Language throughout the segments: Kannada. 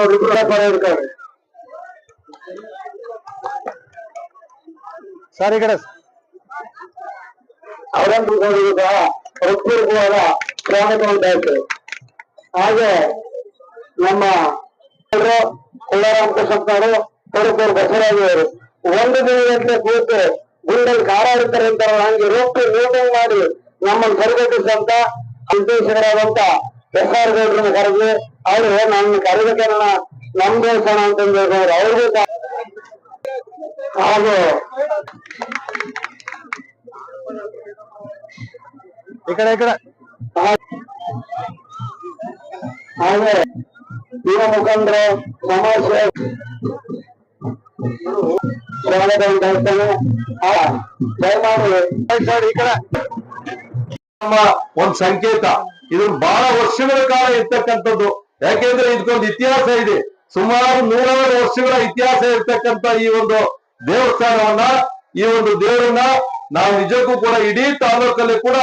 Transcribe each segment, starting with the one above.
ಅವರು ಕೂಡ ಇರ್ತಾರೆ. ಸರ್ ಕಡೆ ಅವರಂತೂ ನೋಡಿದ ಹೃತ್ಪೂರ್ವಕವಾದ ಸ್ವಾಗತ ಉಂಟಾಯಿತು ಹಾಗೆ ನಮ್ಮ ಕುಳ್ಳರಾಮಕೃಷ್ಣರು ಕೊಡಕೂರು ಬಸವರಾಜಿಯವರು ಒಂದು ದಿನದಂತೆ ಕೂತು ಗುಂಡಲ್ಲಿ ಕಾರಾಡುತ್ತಾರೆ ಅಂತ ಹಂಗೆ ರೂಪಿ ಮೀಟಿಂಗ್ ಮಾಡಿ ನಮ್ಮನ್ನು ಸರಿಗಟ್ಟಿಸಿದಂತ ನಿರ್ದೇಶಕರಾದಂತ ಎಸ್ ಆರ್ ಗೌಡ್ರನ್ನ ಕರೆದು ಅವ್ರು ನನ್ನ ಕರೆದಕ್ಕೆ ಕಾರಣ ನಮ್ ದೇವಸ್ಥಾನ ಅಂತಂದು ಹೇಳಿದ್ರು ಅವ್ರಿಗೂ ಹಾಗು ಹಾಗೂ. ಈ ಕಡೆ ಈ ಕಡೆ. ಹಾಗೆ. ಯುವ ಮುಖಂಡರು ಸಮಾಜ ದಯಮಾಡಿ. ಸರ್ ಈ ಕಡೆ. ನಮ್ಮ ಒಂದ್ ಸಂಕೇತ. ಇದು ಬಹಳ ವರ್ಷಗಳ ಕಾಲ ಇರ್ತಕ್ಕಂಥದ್ದು. ಯಾಕೆಂದ್ರೆ ಇದಕ್ಕೊಂದು ಇತಿಹಾಸ ಇದೆ. ಸುಮಾರು ನೂರಾರು ವರ್ಷಗಳ ಇತಿಹಾಸ ಇರ್ತಕ್ಕಂಥ ಈ ಒಂದು ದೇವಸ್ಥಾನವನ್ನ, ಈ ಒಂದು ದೇವರನ್ನ ನಾವು ನಿಜಕ್ಕೂ ಕೂಡ ಇಡೀ ತಾಲೂಕಲ್ಲಿ ಕೂಡ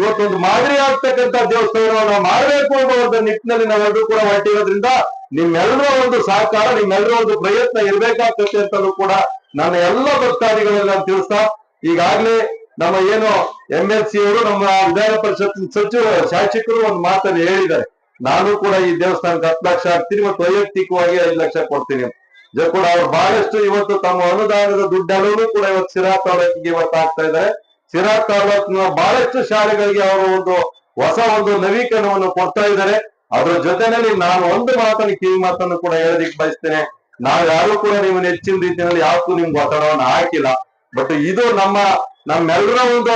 ಇವತ್ತೊಂದು ಮಾದರಿ ಆಗ್ತಕ್ಕಂಥ ದೇವಸ್ಥಾನವನ್ನ ಮಾಡಬೇಕು ಅನ್ನೋ ಒಂದು ನಿಟ್ಟಿನಲ್ಲಿ ನಾವೆಲ್ಲರೂ ಕೂಡ ಹೊರಟಿರೋದ್ರಿಂದ ನಿಮ್ಮೆಲ್ಲರ ಒಂದು ಸಹಕಾರ ನಿಮ್ಮೆಲ್ಲರ ಒಂದು ಪ್ರಯತ್ನ ಇರಬೇಕಾಗ್ತದೆ ಅಂತಲೂ ಕೂಡ ನನ್ನ ಎಲ್ಲ ಭಕ್ತಾದಿಗಳನ್ನ ನಾನು ತಿಳಿಸ್ತಾ, ಈಗಾಗ್ಲೇ ನಮ್ಮ ಏನು ಎಂ ಎಲ್ ಸಿ ಅವರು ನಮ್ಮ ವಿಧಾನ ಪರಿಷತ್ ಸಚಿವರು ಶಾಸಕರು ಒಂದು ಮಾತನ್ನು ಹೇಳಿದ್ದಾರೆ. ನಾನು ಕೂಡ ಈ ದೇವಸ್ಥಾನಕ್ಕೆ ಹತ್ತು ಲಕ್ಷ ಹಾಕ್ತೀನಿ ಮತ್ತು ವೈಯಕ್ತಿಕವಾಗಿ ಐದು ಲಕ್ಷ ಕೊಡ್ತೀನಿ. ಜೊತೆ ಕೂಡ ಅವ್ರು ಬಹಳಷ್ಟು ಇವತ್ತು ತಮ್ಮ ಅನುದಾನದ ದುಡ್ಡಲ್ಲೂ ಕೂಡ ಇವತ್ತು ಸಿರಾ ತಾಲೂಕಿಗೆ ಇವತ್ತು ಆಗ್ತಾ ಇದ್ದಾರೆ. ಸಿರಾ ತಾಲೂಕಿನ ಬಹಳಷ್ಟು ಶಾಲೆಗಳಿಗೆ ಅವರು ಒಂದು ಹೊಸ ಒಂದು ನವೀಕರಣವನ್ನು ಕೊಡ್ತಾ ಇದ್ದಾರೆ. ಅದ್ರ ಜೊತೆನಲ್ಲಿ ನಾನು ಒಂದು ಮಾತನ್ನು ಕಿವಿ ಮಾತನ್ನು ಕೂಡ ಹೇಳೋದಿಕ್ಕೆ ಬಯಸ್ತೇನೆ. ನಾವು ಯಾರು ಕೂಡ ನೀವು ಹೆಚ್ಚಿನ ರೀತಿಯಲ್ಲಿ ಯಾವತ್ತೂ ನಿಮ್ಗೆ ಒತ್ತಡವನ್ನು ಹಾಕಿಲ್ಲ. ಬಟ್ ಇದು ನಮ್ಮ ನಮ್ಮೆಲ್ಲರ ಒಂದು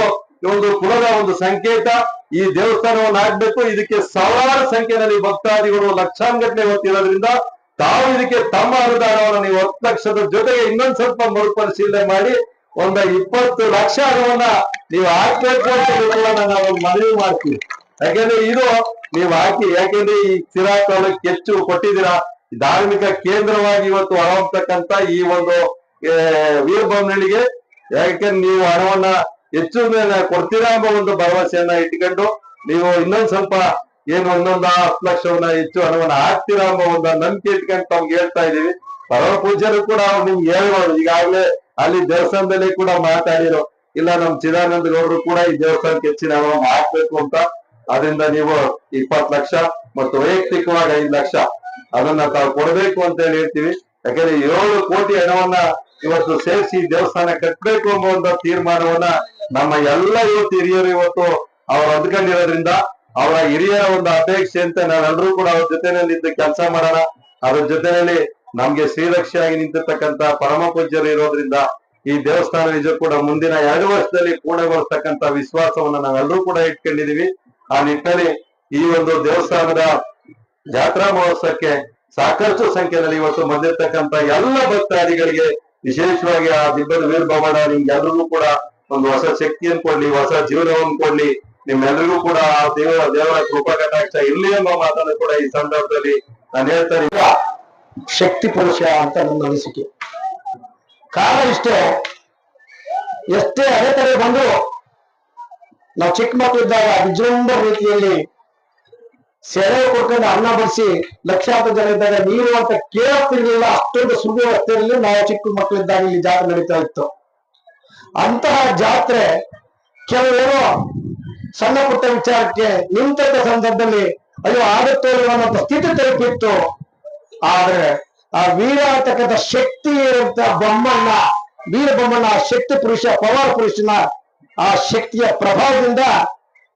ಒಂದು ಕುಲದ ಒಂದು ಸಂಕೇತ ಈ ದೇವಸ್ಥಾನವನ್ನು ಆಗ್ಬೇಕು ಇದಕ್ಕೆ ಸಾವಿರಾರು ಸಂಖ್ಯೆಯಲ್ಲಿ ಭಕ್ತಾದಿಗಳು ಲಕ್ಷಾನ್ಗಟ್ಟಲೆ ಹೊತ್ತಿರೋದ್ರಿಂದ ತಾವು ಇದಕ್ಕೆ ತಮ್ಮ ಅನುದಾನವನ್ನು ನೀವು ಹತ್ತು ಲಕ್ಷದ ಜೊತೆಗೆ ಇನ್ನೊಂದ್ ಸ್ವಲ್ಪ ಮರುಪರಿಶೀಲನೆ ಮಾಡಿ ಒಂದ ಇಪ್ಪತ್ತು ಲಕ್ಷ ಹಣವನ್ನ ನೀವು ಹಾಕ್ಬೇಕು ಅಂತ ನಾವು ಮನವಿ ಮಾಡ್ತೀವಿ ಯಾಕೆಂದ್ರೆ ಇದು ನೀವು ಹಾಕಿ ಯಾಕೆಂದ್ರೆ ಈ ಸಿರಾ ತಾಲೂಕ್ ಹೆಚ್ಚು ಕೊಟ್ಟಿದ್ದೀರಾ. ಧಾರ್ಮಿಕ ಕೇಂದ್ರವಾಗಿ ಇವತ್ತು ಹೊರಹೊಮ್ಮತಕ್ಕಂತ ಈ ಒಂದು ಆ, ಯಾಕೆಂದ್ರೆ ನೀವು ಹಣವನ್ನ ಹೆಚ್ಚು ಕೊಡ್ತೀರಾ ಎಂಬ ಒಂದು ಭರವಸೆಯನ್ನ ಇಟ್ಕೊಂಡು ನೀವು ಇನ್ನೊಂದ್ ಸ್ವಲ್ಪ ಏನು ಇನ್ನೊಂದು ಹತ್ತು ಲಕ್ಷವನ್ನ ಹೆಚ್ಚು ಹಣವನ್ನ ಹಾಕ್ತೀರಾ ಎಂಬ ಒಂದು ನಂಬಿಕೆ ಇಟ್ಕೊಂಡು ತಮ್ಗೆ ಹೇಳ್ತಾ ಇದೀವಿ ಪರಮ ಪೂಜ್ಯರು ಕೂಡ ಅವ್ರು ನಿಮ್ಗೆ ಹೇಳ್ಬೋದು. ಈಗಾಗಲೇ ಅಲ್ಲಿ ದೇವಸ್ಥಾನದಲ್ಲಿ ಕೂಡ ಮಾತಾಡಿರೋ ಇಲ್ಲ, ನಮ್ ಚಿದಾನಂದ ಗೌಡರು ಕೂಡ ಈ ದೇವಸ್ಥಾನಕ್ಕೆ ಹೆಚ್ಚಿನ ಹಣವನ್ನು ಹಾಕ್ಬೇಕು ಅಂತ. ಅದರಿಂದ ನೀವು ಇಪ್ಪತ್ ಲಕ್ಷ ಮತ್ತು ವೈಯಕ್ತಿಕವಾಗಿ ಐದು ಲಕ್ಷ ಅದನ್ನ ತಾವು ಕೊಡಬೇಕು ಅಂತ ಹೇಳಿ ಹೇಳ್ತೀವಿ. ಯಾಕಂದ್ರೆ ಏಳು ಕೋಟಿ ಹಣವನ್ನ ಇವತ್ತು ಸೇರಿಸಿ ದೇವಸ್ಥಾನ ಕಟ್ಟಬೇಕು ಅನ್ನೋ ಒಂದು ತೀರ್ಮಾನವನ್ನ ನಮ್ಮ ಎಲ್ಲ ಇವತ್ತು ಹಿರಿಯರು ಇವತ್ತು ಅವ್ರು ಅಂದ್ಕೊಂಡಿರೋದ್ರಿಂದ ಅವರ ಹಿರಿಯರ ಒಂದು ಅಪೇಕ್ಷೆ ಅಂತ ನಾವೆಲ್ಲರೂ ಕೂಡ ಅವ್ರ ಜೊತೆನಲ್ಲಿ ಇದ್ದು ಕೆಲಸ ಮಾಡೋಣ. ಅದ್ರ ಜೊತೆನಲ್ಲಿ ನಮ್ಗೆ ಶ್ರೀರಕ್ಷೆಯಾಗಿ ನಿಂತಿರ್ತಕ್ಕಂತ ಪರಮ ಪೂಜ್ಯರು ಇರೋದ್ರಿಂದ ಈ ದೇವಸ್ಥಾನ ನಿಜ ಕೂಡ ಮುಂದಿನ ಎರಡು ವರ್ಷದಲ್ಲಿ ಪೂರ್ಣಗೊಳಿಸ್ತಕ್ಕಂತ ವಿಶ್ವಾಸವನ್ನ ನಾವೆಲ್ಲರೂ ಕೂಡ ಇಟ್ಕೊಂಡಿದೀವಿ. ಆ ನಿಟ್ಟಿನಲ್ಲಿ ಈ ಒಂದು ದೇವಸ್ಥಾನದ ಜಾತ್ರಾ ಮಹೋತ್ಸವಕ್ಕೆ ಸಾಕಷ್ಟು ಸಂಖ್ಯೆಯಲ್ಲಿ ಇವತ್ತು ಬಂದಿರತಕ್ಕಂತ ಎಲ್ಲ ಭಕ್ತಾದಿಗಳಿಗೆ ವಿಶೇಷವಾಗಿ ಆ ದಿಬ್ಬದ ವೀರಭವನ ನಿಮ್ಗೆಲ್ರಿಗೂ ಕೂಡ ಒಂದು ಹೊಸ ಶಕ್ತಿಯನ್ನು ಕೊಡ್ಲಿ, ಹೊಸ ಜೀವನವನ್ನು ಕೊಡ್ಲಿ. ನಿಮ್ಮೆಲ್ಲರಿಗೂ ಕೂಡ ಆ ದೇವರ ದೇವರ ಕೃಪಾ ಕಟಾಕ್ಷ ಇರ್ಲಿ ಎಂಬ ಮಾತನ್ನು ಕೂಡ ಈ ಸಂದರ್ಭದಲ್ಲಿ ನಾನು ಹೇಳ್ತಾರೆ ಶಕ್ತಿ ಪುರುಷ ಅಂತ ನನ್ನ ಅನಿಸಿಕೆ. ಕಾರಣ ಇಷ್ಟೇ, ಎಷ್ಟೇ ಅಡೆತಡೆ ಬಂದ್ರು ನಾವು ಚಿಕ್ಕ ಮಕ್ಕಳಿದ್ದಾಗ ವಿಜೃಂಭ ರೀತಿಯಲ್ಲಿ ಸೆರೆ ಕೊಡ್ಕೊಂಡು ಅನ್ನ ಬಡಿಸಿ ಲಕ್ಷಾಂತರ ಜನ ಇದ್ದಾಗ ನೀರು ಅಂತ ಕೇಳ್ತಿರ್ಲಿಲ್ಲ, ಅಷ್ಟೊಂದು ಸುವ್ಯವಸ್ಥೆಯಲ್ಲಿ ನಾವು ಚಿಕ್ಕ ಮಕ್ಕಳಿದ್ದಾಗ ಇಲ್ಲಿ ಜಾತ್ರೆ ನಡೀತಾ ಇತ್ತು. ಅಂತಹ ಜಾತ್ರೆ ಕೆಲವೇನೋ ಸಣ್ಣ ಪುಟ್ಟ ವಿಚಾರಕ್ಕೆ ನಿಂತ ಸಂದರ್ಭದಲ್ಲಿ ಅಯ್ಯೋ ಆಗುತ್ತೋ ಅನ್ನೋ ಸ್ಥಿತಿ ತಲುಪಿತ್ತು. ಆದ್ರೆ ಆ ವೀರ ಅಂತಕ್ಕಂಥ ಶಕ್ತಿ ಇರುವಂತ ಬೊಮ್ಮಣ್ಣ, ವೀರ ಬೊಮ್ಮಣ್ಣ ಶಕ್ತಿ ಪುರುಷ ಪವರ್ ಪುರುಷನ ಆ ಶಕ್ತಿಯ ಪ್ರಭಾವದಿಂದ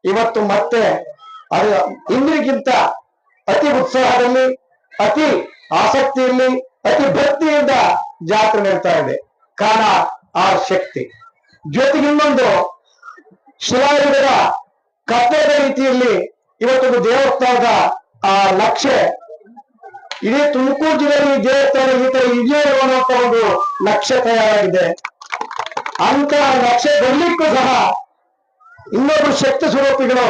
ಇವತ್ತು ಮತ್ತೆ ಇಂದ್ರಿಗಿಂತ ಅತಿ ಉತ್ಸಾಹದಲ್ಲಿ, ಅತಿ ಆಸಕ್ತಿಯಲ್ಲಿ, ಅತಿ ಭಕ್ತಿಯಿಂದ ಜಾತ್ರೆ ನಡೀತಾ ಇದೆ. ಕಾರಣ ಆ ಶಕ್ತಿ. ಜೊತೆಗೆ ಇನ್ನೊಂದು ಶಿಲಾಯುಗದ ಕಟ್ಟಡದ ರೀತಿಯಲ್ಲಿ ಇವತ್ತೊಂದು ದೇವಸ್ಥಾನದ ಆ ನಕ್ಷೆ, ಇಡೀ ತುಮಕೂರು ಜಿಲ್ಲೆಯಲ್ಲಿ ದೇವಸ್ಥಾನ ಈ ತರ ಇದೆಯೋ ಅನ್ನುವಂತ ಒಂದು ನಕ್ಷೆ ತಯಾರಾಗಿದೆ. ಅಂತ ನಕ್ಷೆ ಬರ್ಲಿಕ್ಕೂ ಸಹ ಇನ್ನೊಬ್ರು ಶಕ್ತಿ ಸ್ವರೂಪಿಗಳು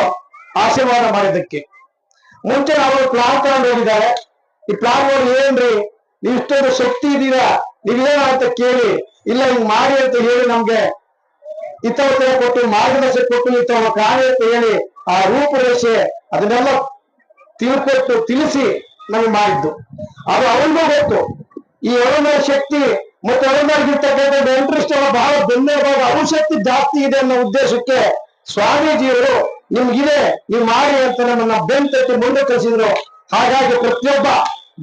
ಆಶೀರ್ವಾದ ಮಾಡಿದ್ದಕ್ಕೆ. ಮುಂಚೆ ನಾವು ಪ್ಲಾನ್ ತಗೊಂಡು ಹೋಗಿದ್ದಾರೆ. ಈ ಪ್ಲಾನ್ ನೋಡಿ ಏನ್ರಿ? ನೀವು ಇಷ್ಟೊಂದು ಶಕ್ತಿ ಇದೀರಾ ನೀವೇನ ಅಂತ ಕೇಳಿ, ಇಲ್ಲ ಹಿಂಗ್ ಮಾಡಿ ಅಂತ ಹೇಳಿ ನಮ್ಗೆ ಇತವತೆ ಕೊಟ್ಟು, ಮಾರ್ಗದರ್ಶನ ಕೊಟ್ಟು ಇತವ ಕಾರ್ಯ ಅಂತ ಹೇಳಿ ಆ ರೂಪರೇಷೆ ಅದನ್ನೆಲ್ಲ ತಿಳ್ಕೊಟ್ಟು, ತಿಳಿಸಿ ನಮಗೆ ಮಾಡಿದ್ದು. ಅದು ಅವನಿಗೂ ಗೊತ್ತು. ಈ ಒಳಗಿನ ಶಕ್ತಿ ಮತ್ತೆ ಒಳಗಿರ್ತಕ್ಕಂಥ ಇಂಟ್ರೆಸ್ಟ್ ಬಹಳ ಭಾಗ ಅವ್ರ ಶಕ್ತಿ ಜಾಸ್ತಿ ಇದೆ ಅನ್ನೋ ಉದ್ದೇಶಕ್ಕೆ ಸ್ವಾಮೀಜಿಯವರು ನಿಮ್ಗಿದೆ, ನೀವು ಮಾಡಿ ಅಂತ ನಮ್ಮನ್ನ ಬೆಂತಕ್ಕೆ ಮುಂದೆ ಕಳಿಸಿದ್ರು. ಹಾಗಾಗಿ ಪ್ರತಿಯೊಬ್ಬ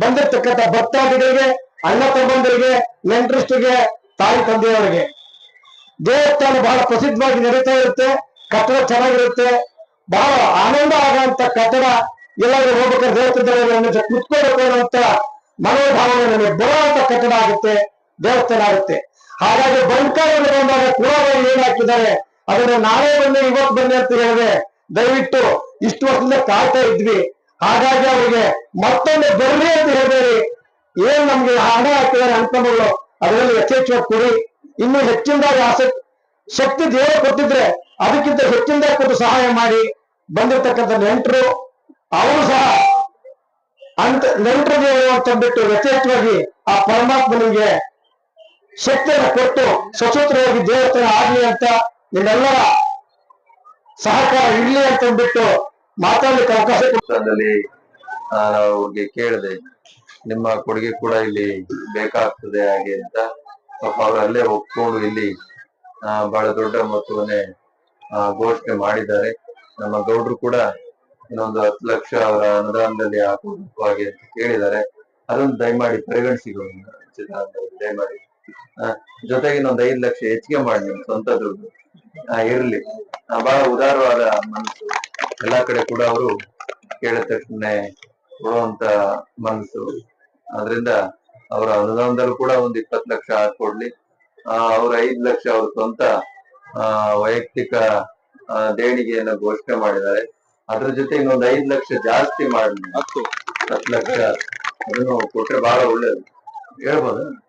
ಬಂದಿರ್ತಕ್ಕಂಥ ಭಕ್ತಾದಿಗಳಿಗೆ, ಅಣ್ಣ ತಮ್ಮಂದರಿಗೆ ನೆಂಟ್ರಿಸ್ಟಿಗೆ ತಾಯಿ ತಂದೆಯವರಿಗೆ, ದೇವಸ್ಥಾನ ಬಹಳ ಪ್ರಸಿದ್ಧವಾಗಿ ನಡೀತಾ ಇರುತ್ತೆ, ಕಟ್ಟಡ ಚೆನ್ನಾಗಿರುತ್ತೆ, ಬಹಳ ಆನಂದ ಆಗುವಂತ ಕಟ್ಟಡ. ಎಲ್ಲರೂ ಹೋಗ್ಬೇಕಾದ್ರೆ ದೇವಸ್ಥಾನದಲ್ಲಿ ಕುತ್ಕೋಬೇಕು ಅನ್ನುವಂತ ಮನೋಭಾವನೆ ನಮಗೆ ಬರುವಂತ ಕಟ್ಟಡ ಆಗುತ್ತೆ, ದೇವಸ್ಥಾನ ಆಗುತ್ತೆ. ಹಾಗಾಗಿ ಬಂಕಾರಗಳು ಬಂದಾಗ ಕುಳಗಳು ಏನ್ ಹಾಕಿದ್ದಾರೆ ಅದನ್ನ ನಾಳೆ ಬಂದೆ ಇವತ್ತು ಬನ್ನಿ ಅಂತ ಹೇಳಿದೆ ದಯವಿಟ್ಟು ಇಷ್ಟು ವರ್ಷದಿಂದ ಕಾಯ್ತಾ ಇದ್ವಿ. ಹಾಗಾಗಿ ಅವರಿಗೆ ಮತ್ತೊಮ್ಮೆ ಬರ್ರಿ ಅಂತ ಹೇಳ್ಬೇಡಿ. ಏನ್ ನಮ್ಗೆ ಹಣ ಹಾಕಿದ್ದಾರೆ ಅನ್ಕೊಂಡ್ಗಳು ಅದರಲ್ಲಿ ಯಥೇಚ್ಛವಾಗಿ ಕೊಡಿ. ಇನ್ನು ಹೆಚ್ಚಿನದಾಗಿ ಆಸಕ್ತಿ ಶಕ್ತಿ ದೇವರು ಕೊಟ್ಟಿದ್ರೆ ಅದಕ್ಕಿಂತ ಹೆಚ್ಚಿನದಾಗಿ ಕೊಟ್ಟು ಸಹಾಯ ಮಾಡಿ ಬಂದಿರತಕ್ಕಂಥ ನೆಂಟರು. ಅವರು ಸಹ ಅಂತ ನೆಂಟರು ದೇವರು ಬಿಟ್ಟು ಯಥೇಚ್ಛವಾಗಿ ಆ ಪರಮಾತ್ಮನಿಗೆ ಶಕ್ತಿಯನ್ನು ಕೊಟ್ಟು ಸ್ವತಂತ್ರವಾಗಿ ದೇವಸ್ಥಾನ ಆಗ್ಲಿ ಅಂತ ನಿಮ್ಮೆಲ್ಲರ ಸಹಕಾರ ಇರ್ಲಿ ಅಂತ ಅಂದ್ಬಿಟ್ಟು ಮಾತಾಡ್ಲಿಕ್ಕೆ ಅವಕಾಶ ಕೊಟ್ಟು ನಾನು ಅವ್ರಿಗೆ ಕೇಳಿದೆ, ನಿಮ್ಮ ಕೊಡುಗೆ ಕೂಡ ಇಲ್ಲಿ ಬೇಕಾಗ್ತದೆ ಹಾಗೆ ಅಂತ. ಪಾಪ ಅವ್ರು ಅಲ್ಲೇ ಒಪ್ಕೊಂಡು ಇಲ್ಲಿ ಬಹಳ ದೊಡ್ಡ ಮೊತ್ತವನ್ನೇ ಘೋಷಣೆ ಮಾಡಿದ್ದಾರೆ. ನಮ್ಮ ಗೌಡ್ರು ಕೂಡ ಇನ್ನೊಂದು ಹತ್ತು ಲಕ್ಷ ಅವರ ಅನುದಾನದಲ್ಲಿ ಹಾಕಬೇಕು ಹಾಗೆ ಅಂತ ಕೇಳಿದ್ದಾರೆ. ಅದನ್ನು ದಯಮಾಡಿ ಪರಿಗಣಿಸಿ ದಯಮಾಡಿ. ಜೊತೆಗೆ ಇನ್ನೊಂದು ಐದು ಲಕ್ಷ ಹೆಚ್ಚಿಗೆ ಮಾಡಿ ನಿಮ್ ಸ್ವಂತ ದುಡ್ಡು. ಇರ್ಲಿ. ಆ, ಬಹಳ ಉದಾರವಾದ ಮನಸ್ಸು. ಎಲ್ಲಾ ಕಡೆ ಕೂಡ ಅವರು ಕೇಳಿದ ತಕ್ಷಣ ಕೊಡುವಂತ ಮನಸ್ಸು. ಅದರಿಂದ ಅವರ ಅನುದಾನದಲ್ಲೂ ಕೂಡ ಒಂದ್ ಇಪ್ಪತ್ ಲಕ್ಷ ಹಾಕೊಡ್ಲಿ ಆ ಅವ್ರ ಐದ್ ಲಕ್ಷ ಅವ್ರ ಸ್ವಂತ ಆ ವೈಯಕ್ತಿಕ ದೇಣಿಗೆಯನ್ನ ಘೋಷಣೆ ಮಾಡಿದ್ದಾರೆ. ಅದ್ರ ಜೊತೆ ಇನ್ನೊಂದು ಐದ್ ಲಕ್ಷ ಜಾಸ್ತಿ ಮಾಡ್ಲಿ. ಹತ್ತು. ಹತ್ತು ಲಕ್ಷ. ಅದನ್ನು ಕೊಟ್ರೆ ಬಹಳ ಒಳ್ಳೇದು. ಹೇಳ್ಬೋದು?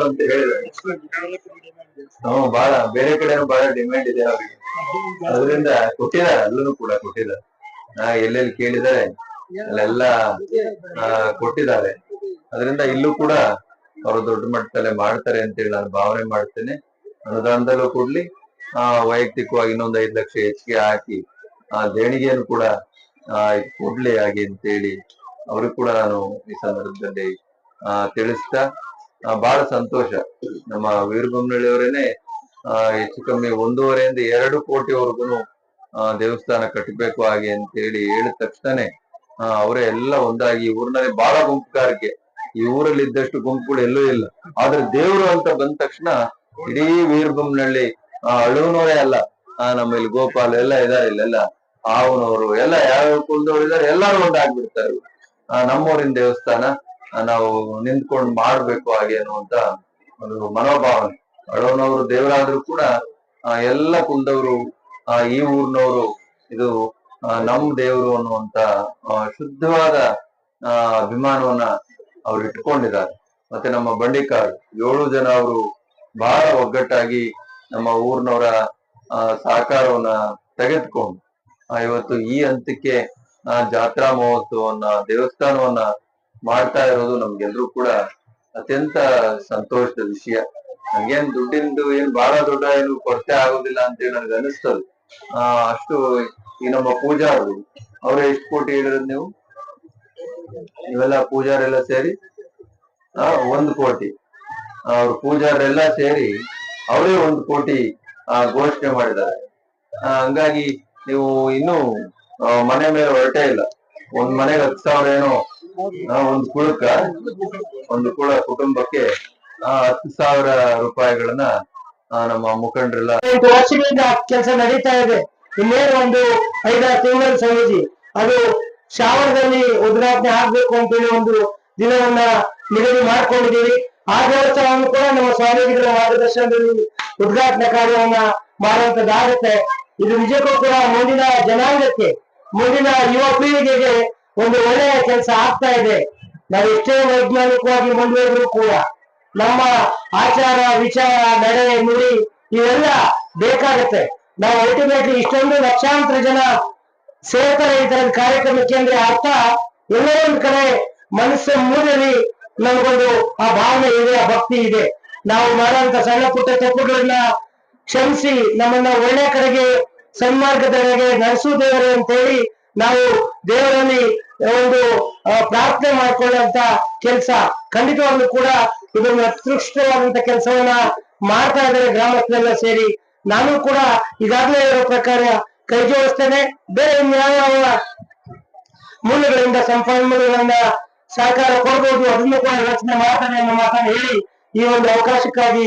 ಅಂತ ಹೇಳಿದ್ದಾರೆ ಹ್ಮ್ ಬಹಳ ಬೇರೆ ಕಡೆನೂ ಬಹಳ ಡಿಮ್ಯಾಂಡ್ ಇದೆ ಅವ್ರಿಗೆ. ಅದರಿಂದ ಕೊಟ್ಟಿದ್ದಾರೆ, ಅಲ್ಲೂ ಕೂಡ ಕೊಟ್ಟಿದ್ದಾರೆ. ನಾ ಎಲ್ಲೆಲ್ಲಿ ಕೇಳಿದ್ದಾರೆ ಅಲ್ಲೆಲ್ಲ ಕೊಟ್ಟಿದ್ದಾರೆ. ಅದರಿಂದ ಇಲ್ಲೂ ಕೂಡ ಅವರು ದೊಡ್ಡ ಮಟ್ಟದಲ್ಲೇ ಮಾಡ್ತಾರೆ ಅಂತೇಳಿ ನಾನು ಭಾವನೆ ಮಾಡ್ತೇನೆ. ಅನುದಾನದಲ್ಲೂ ಕೊಡ್ಲಿ, ಆ, ವೈಯಕ್ತಿಕವಾಗಿ ಇನ್ನೊಂದು ಐದು ಲಕ್ಷ ಹೆಚ್ಚಿಗೆ ಹಾಕಿ, ಆ, ದೇಣಿಗೆಯನ್ನು ಕೂಡ ಕೊಡ್ಲಿ ಹಾಗೆ ಅಂತೇಳಿ ಅವ್ರಿಗೆ ಕೂಡ ನಾನು ಈ ಸಂದರ್ಭದಲ್ಲಿ ಆ, ತಿಳಿಸ್ತಾ ಬಹಳ ಸಂತೋಷ. ನಮ್ಮ ಆ, ಹೆಚ್ಚು ಕಮ್ಮಿ ಒಂದೂವರೆಯಿಂದ ಎರಡು ಕೋಟಿವರೆಗೂ ದೇವಸ್ಥಾನ ಕಟ್ಟಬೇಕು ಹಾಗೆ ಅಂತೇಳಿ ಹೇಳಿದ ತಕ್ಷಣನೆ, ಆ, ಅವರೇ ಎಲ್ಲ ಒಂದಾಗಿ ಊರಿನಲ್ಲಿ ಬಹಳ ಗುಂಪುಗಾರಿಕೆ. ಈ ಊರಲ್ಲಿ ಇದ್ದಷ್ಟು ಗುಂಪುಗಳು ಎಲ್ಲೂ ಇಲ್ಲ. ಆದ್ರೆ ದೇವರು ಅಂತ ಬಂದ ತಕ್ಷಣ ಇಡೀ ವೀರಬೊಮ್ಮನಹಳ್ಳಿ ಆ, ಅಳುವನವರೇ ಅಲ್ಲ, ಆ, ನಮ್ಮ ಇಲ್ಲಿ ಗೋಪಾಲ್ ಎಲ್ಲ ಇದಾರೆ ಇಲ್ಲೆಲ್ಲ. ಆವನವರು ಎಲ್ಲ ಯಾವ ಕುಲದವ್ರು ಇದಾರೆ ಎಲ್ಲಾರು ಒಂದಾಗ್ಬಿಡ್ತಾರೆ. ನಮ್ಮೂರಿನ ದೇವಸ್ಥಾನ ನಾವು ನಿಂತ್ಕೊಂಡು ಮಾಡ್ಬೇಕು ಹಾಗೆ ಅನ್ನುವಂತ ಒಂದು ಮನೋಭಾವನೆ. ಅಳೋನವರು ದೇವರಾದ್ರೂ ಕೂಡ ಎಲ್ಲ ಕುಲದವರು, ಆ, ಈ ಊರಿನವರು, ಇದು ನಮ್ ದೇವರು ಅನ್ನುವಂತ ಶುದ್ಧವಾದ ಅಭಿಮಾನವನ್ನ ಅವ್ರು ಇಟ್ಕೊಂಡಿದ್ದಾರೆ. ಮತ್ತೆ ನಮ್ಮ ಬಂಡಿಕಾರ್, ಏಳು ಜನ ಅವರು ಬಹಳ ಒಗ್ಗಟ್ಟಾಗಿ ನಮ್ಮ ಊರಿನವರ ಸಹಕಾರವನ್ನ ತೆಗೆದುಕೊಂಡು ಇವತ್ತು ಈ ಹಂತಕ್ಕೆ ಜಾತ್ರಾ ಮಹೋತ್ಸವವನ್ನ, ದೇವಸ್ಥಾನವನ್ನ ಮಾಡ್ತಾ ಇರೋದು ನಮ್ಗೆಲ್ರೂ ಕೂಡ ಅತ್ಯಂತ ಸಂತೋಷದ ವಿಷಯ. ನಂಗೇನ್ ದುಡ್ಡಿಂದು ಏನ್ ಬಹಳ ದೊಡ್ಡ ಏನು ಕೊರತೆ ಆಗೋದಿಲ್ಲ ಅಂತೇಳಿ ನನ್ಗೆ ಅನಿಸ್ತದೆ ಆ ಅಷ್ಟು ಈ ನಮ್ಮ ಪೂಜಾರರು ಅವ್ರು ಎಷ್ಟು ಕೋಟಿ ಹೇಳಿರೋದು ನೀವು? ಇವೆಲ್ಲ ಪೂಜಾರೆಲ್ಲ ಸೇರಿ ಆ ಒಂದು ಕೋಟಿ. ಅವ್ರ ಪೂಜಾರೆಲ್ಲ ಸೇರಿ ಅವರೇ ಒಂದು ಕೋಟಿ ಆ ಘೋಷಣೆ ಮಾಡಿದ್ದಾರೆ. ಆ, ಹಂಗಾಗಿ ನೀವು ಇನ್ನೂ ಮನೆ ಮೇಲೆ ಹೊರಟೇ ಇಲ್ಲ. ಒಂದ್ ಮನೆಗೆ ಹತ್ತು ಸಾವಿರ ಏನೋ ಆ, ಒಂದು ಕುಳಕ್ಕ ಒಂದು ಕುಳ ಕುಟುಂಬಕ್ಕೆ ಹತ್ತು ಸಾವಿರ ರೂಪಾಯಿಗಳನ್ನ ನಮ್ಮ ಮುಖಂಡರೆಲ್ಲ ಎಂಟು ವರ್ಷಗಳಿಂದ ಕೆಲಸ ನಡೀತಾ ಇದೆ. ಇನ್ನೇನು ಒಂದು ಐದಾರು ತಿಂಗಳ ಸ್ವಾಮೀಜಿ ಅದು ಶಾವರದಲ್ಲಿ ಉದ್ಘಾಟನೆ ಆಗ್ಬೇಕು ಅಂತೇಳಿ ಒಂದು ದಿನವನ್ನ ನಿಗದಿ ಮಾಡ್ಕೊಂಡಿದ್ದೀವಿ. ಆ ದೇವಸ್ಥಾನವನ್ನು ಕೂಡ ನಮ್ಮ ಸ್ವಾಮೀಜಿಗಳ ಮಾರ್ಗದರ್ಶನದಲ್ಲಿ ಉದ್ಘಾಟನೆ ಕಾರ್ಯವನ್ನ ಮಾಡುವಂತದ್ದಾಗುತ್ತೆ ಇದು ನಿಜಕ್ಕೂ ಕೂಡ ಮುಂದಿನ ಜನಾಂಗಕ್ಕೆ ಮುಂದಿನ ಯುವ ಪೀಳಿಗೆಗೆ ಒಂದು ಒಳ್ಳೆಯ ಕೆಲಸ ಆಗ್ತಾ ಇದೆ. ನಾವು ಎಷ್ಟೇ ವೈಜ್ಞಾನಿಕವಾಗಿ ಮುಂದುವರೆದ್ರು ಕೂಡ ನಮ್ಮ ಆಚಾರ, ವಿಚಾರ ನಡೆ ನುಡಿ ಇವೆಲ್ಲ ಬೇಕಾಗತ್ತೆ. ನಾವು ಅಲ್ಟಿಮೇಟ್ಲಿ ಇಷ್ಟೊಂದು ಲಕ್ಷಾಂತರ ಜನ ಸೇರ್ತಾರೆ ಈ ತರದ ಕಾರ್ಯಕ್ರಮಕ್ಕೆ ಅಂದ್ರೆ ಅರ್ಥ ಎಲ್ಲೋ ಒಂದ್ ಕಡೆ ಮನಸ್ಸು ಮೂಲಲ್ಲಿ ನಮಗೊಂದು ಆ ಭಾವನೆ ಇದೆ, ಆ ಭಕ್ತಿ ಇದೆ. ನಾವು ಮಾಡುವಂತ ಸಣ್ಣ ಪುಟ್ಟ ತಪ್ಪುಗಳನ್ನ ಕ್ಷಮಿಸಿ ನಮ್ಮನ್ನ ಒಳ್ಳೆ ಕಡೆಗೆ ಸನ್ಮಾರ್ಗದೆಡೆಗೆ ನಡೆಸುವುದೇವರೇ ಅಂತ ಹೇಳಿ ನಾವು ದೇವರಲ್ಲಿ ಒಂದು ಪ್ರಾರ್ಥನೆ ಮಾಡ್ಕೊಳ್ಳುವಂತ ಕೆಲಸ ಖಂಡಿತವಾಗ್ಲೂ ಕೂಡ ಇದೊಂದು ಅತೃಷ್ಟವಾದಂತ ಕೆಲಸವನ್ನ ಮಾಡ್ತಾ ಇದ್ದಾರೆ ಗ್ರಾಮಸ್ಥರೆಲ್ಲ ಸೇರಿ. ನಾನು ಕೂಡ ಈಗಾಗಲೇ ಇರೋ ಪ್ರಕಾರ ಕೈ ಜೋಡಿಸ್ತೇನೆ ಬೇರೆ ಇನ್ಯಾವ ಮೂಲಗಳಿಂದ ಸಂಪನ್ಮೂಲಗಳಿಂದ ಸಹಕಾರ ಕೊಡ್ಬೋದು, ಅದನ್ನು ಕೂಡ ಯೋಚನೆ ಮಾಡ್ತಾನೆ ಅನ್ನೋ ಮಾತನ್ನು ಹೇಳಿ ಈ ಒಂದು ಅವಕಾಶಕ್ಕಾಗಿ